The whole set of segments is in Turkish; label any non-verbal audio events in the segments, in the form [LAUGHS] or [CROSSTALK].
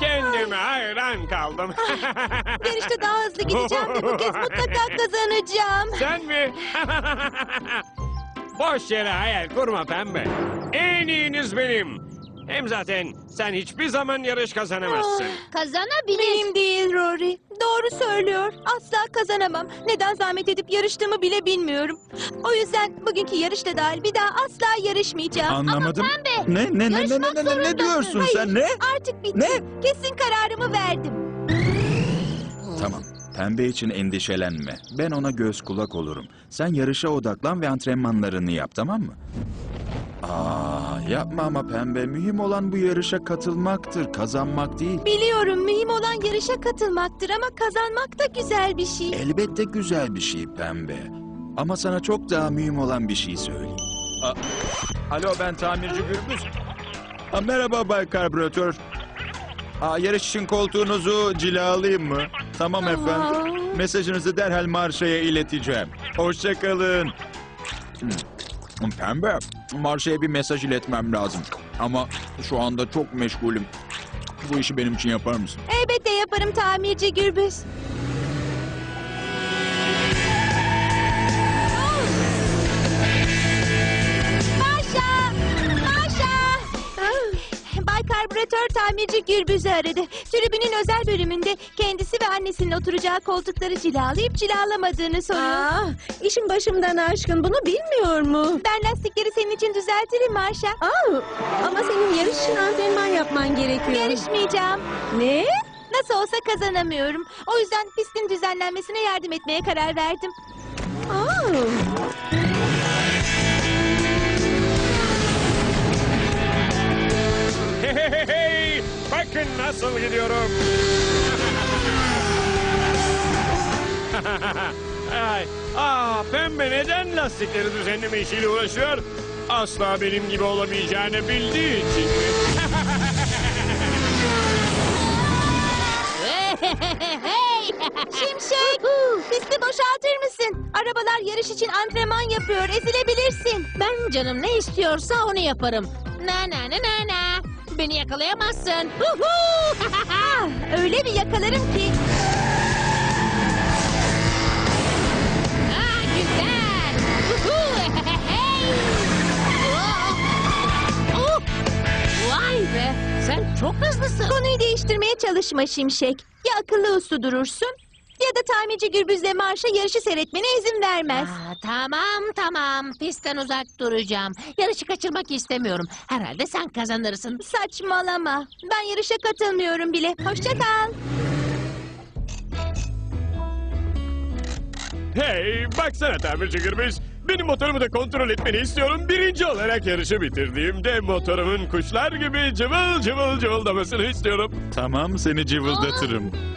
Kendime hayran kaldım. [LAUGHS] Yarışta daha hızlı gideceğim ve bu kez mutlaka [LAUGHS] kazanacağım. Sen mi? [LAUGHS] Boş yere hayal kurma pembe. En iyiniz benim. Hem zaten sen hiçbir zaman yarış kazanamazsın. Kazanabilir. Benim değil Rory. Doğru söylüyor. Asla kazanamam. Neden zahmet edip yarıştığımı bile bilmiyorum. O yüzden bugünkü yarışta dahil bir daha asla yarışmayacağım. Anlamadım. pembe, Ne ne ne ne ne yarışmak ne, ne, ne zorundasın. diyorsun Hayır, sen ne? Artık bitti. Ne? Kesin kararımı verdim. Tamam. Pembe için endişelenme. Ben ona göz kulak olurum. Sen yarışa odaklan ve antrenmanlarını yap tamam mı? Aa, yapma ama pembe. Mühim olan bu yarışa katılmaktır, kazanmak değil. Biliyorum mühim olan yarışa katılmaktır ama kazanmak da güzel bir şey. Elbette güzel bir şey pembe. Ama sana çok daha mühim olan bir şey söyleyeyim. A- Alo ben tamirci Gürbüz. Aa, merhaba Bay Karbüratör. Aa, yarış için koltuğunuzu cilalayayım mı? Tamam efendim. Mesajınızı derhal marşaya ileteceğim. Hoşçakalın. Pembe, marşaya bir mesaj iletmem lazım. Ama şu anda çok meşgulüm. Bu işi benim için yapar mısın? Elbette yaparım tamirci Gürbüz. Karbüratör tamirci Gürbüz'ü aradı. Tribünün özel bölümünde kendisi ve annesinin oturacağı koltukları cilalayıp cilalamadığını soruyor. Aa, işin başımdan aşkın bunu bilmiyor mu? Ben lastikleri senin için düzeltirim Maşa. Aa, ama senin yarış için antrenman yapman gerekiyor. Yarışmayacağım. Ne? Nasıl olsa kazanamıyorum. O yüzden pistin düzenlenmesine yardım etmeye karar verdim. Aa, Hey, hey, hey! Bakın nasıl gidiyorum. [LAUGHS] Ay, aa, pembe neden lastikleri düzenleme işiyle uğraşıyor? Asla benim gibi olamayacağını bildiği için? Şimşek! Pisti boşaltır mısın? Arabalar yarış için antrenman yapıyor. Ezilebilirsin. Ben canım ne istiyorsa onu yaparım. Na na na na na. Beni yakalayamazsın. Huhu! Ah, [LAUGHS] öyle bir yakalarım ki. Aa, güzel. Huhu! [LAUGHS] Oh! Oh! Vay be. Sen çok hızlısın. Konuyu değiştirmeye çalışma Şimşek. Ya akıllı uslu durursun ya da tamirci Gürbüz'le Marş'a yarışı seyretmene izin vermez. Aa, tamam tamam. Pistten uzak duracağım. Yarışı kaçırmak istemiyorum. Herhalde sen kazanırsın. Saçmalama. Ben yarışa katılmıyorum bile. Hoşça kal. Hey, baksana tamirci Gürbüz. Benim motorumu da kontrol etmeni istiyorum. Birinci olarak yarışı bitirdiğimde motorumun kuşlar gibi cıvıl cıvıl cıvıldamasını istiyorum. Tamam seni cıvıldatırım.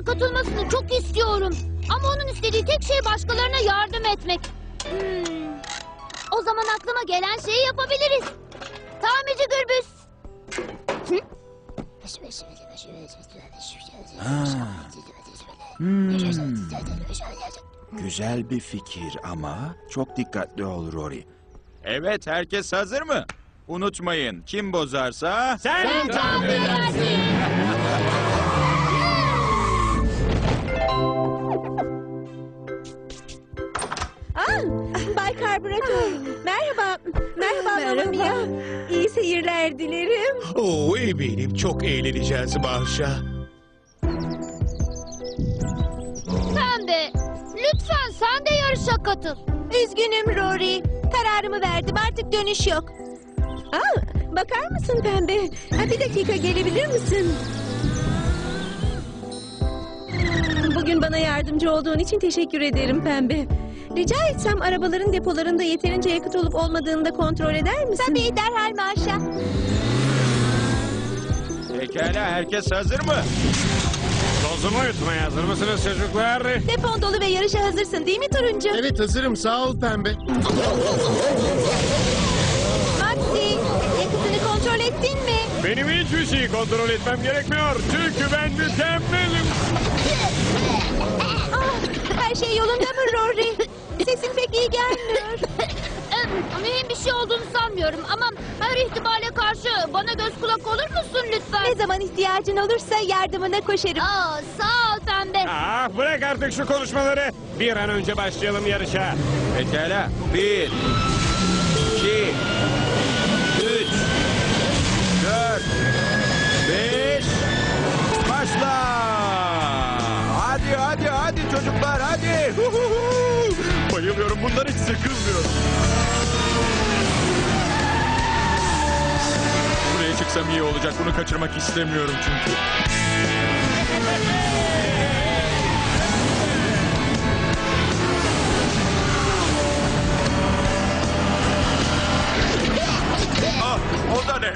Yarışa katılmasını çok istiyorum. Ama onun istediği tek şey başkalarına yardım etmek. Hmm. O zaman aklıma gelen şeyi yapabiliriz. Tamirci Gürbüz. Hmm. Güzel bir fikir ama çok dikkatli ol Rory. Evet herkes hazır mı? Unutmayın kim bozarsa... Sen, Tamir aa, Merhaba, Mamma Mia. İyi seyirler dilerim. Oo eminim çok eğleneceğiz Mahşa. Pembe. Lütfen sen de yarışa katıl. Üzgünüm Rory. Kararımı verdim. Artık dönüş yok. Aa, bakar mısın Pembe? Ha, bir dakika gelebilir misin? Bugün bana yardımcı olduğun için teşekkür ederim Pembe. Rica etsem arabaların depolarında yeterince yakıt olup olmadığını da kontrol eder misin? Tabii derhal Marş'a. Pekala herkes hazır mı? Tozumu yutmaya hazır mısınız çocuklar? Depon dolu ve yarışa hazırsın değil mi Turuncu? Evet hazırım sağ ol Pembe. Maxi, yakıtını kontrol ettin mi? Benim hiçbir şeyi kontrol etmem gerekmiyor. Çünkü ben mükemmelim. Ah, her şey yolunda mı Rory? Sesin pek iyi gelmiyor. [LAUGHS] Mühim bir şey olduğunu sanmıyorum ama her ihtimale karşı bana göz kulak olur musun Ne lütfen? zaman ihtiyacın olursa yardımına koşarım. Aa, sağ ol pembe. Ah bırak artık şu konuşmaları. Bir an önce başlayalım yarışa. Pekala. Bir, olacak. Bunu kaçırmak istemiyorum çünkü. Ah, o da ne?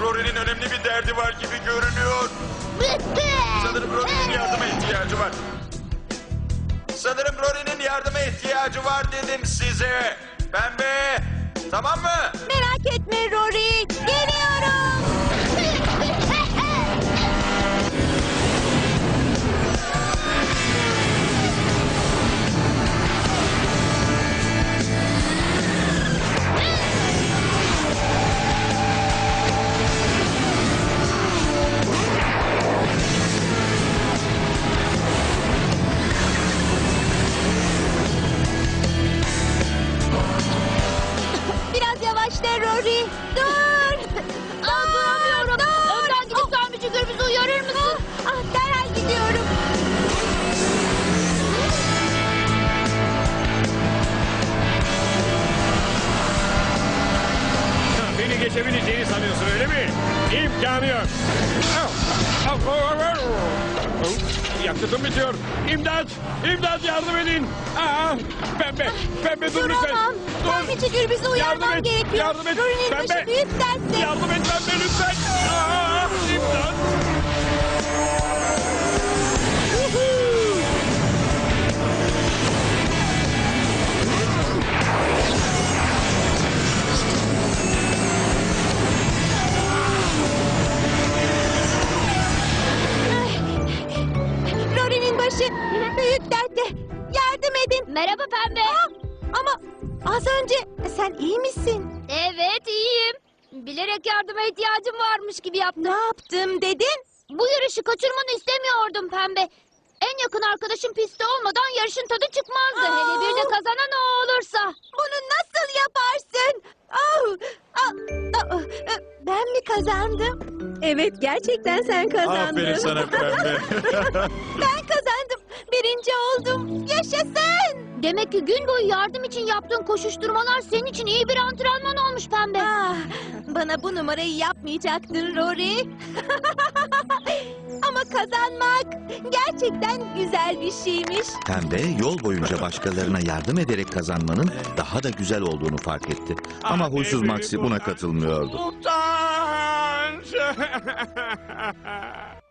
Rory'nin önemli bir derdi var gibi görünüyor. Sanırım Rory'nin yardıma ihtiyacı var. Sanırım Rory'nin yardıma ihtiyacı var dedim size. Pembe, tamam mı? Merak etme Rory. Geliyorum. Oh, Yakıtım bitiyor. İmdat! İmdat yardım edin! Aa, pembe! Pembe dur lütfen! Duramam. Dur! Tamirci gürbüzü uyarmam Yardım et, gerekiyor. yardım et. Pembe. büyük dertte. Yardım et pembe lütfen! Aa, imdat! Başı büyük dertte. Yardım edin. Merhaba pembe. Ah, ama az önce sen iyi misin? Evet iyiyim. Bilerek yardıma ihtiyacım varmış gibi yaptım. Ne yaptım dedin? Bu yarışı kaçırmanı istemiyordum pembe. En yakın arkadaşım pistte olmadan yarışın tadı çıkmazdı. Aa! Hele bir de kazanan o olursa. Bunu nasıl yaparsın? Ah, ah, ah, ah, ben mi kazandım? Evet gerçekten sen kazandın. Aferin sana pembe. [LAUGHS] Ben kazandım. Birinci oldum. Yaşasın. Demek ki gün boyu yardım için yaptığın koşuşturmalar senin için iyi bir antrenman olmuş pembe. Ah, bana bu numarayı yapmayacaktın Rory. [LAUGHS] Ama kazanmak gerçekten güzel bir şeymiş. Pembe yol boyunca başkalarına yardım ederek kazanmanın daha da güzel olduğunu fark etti. Ama huysuz Maxi buna katılmıyordu. Utanç! [LAUGHS]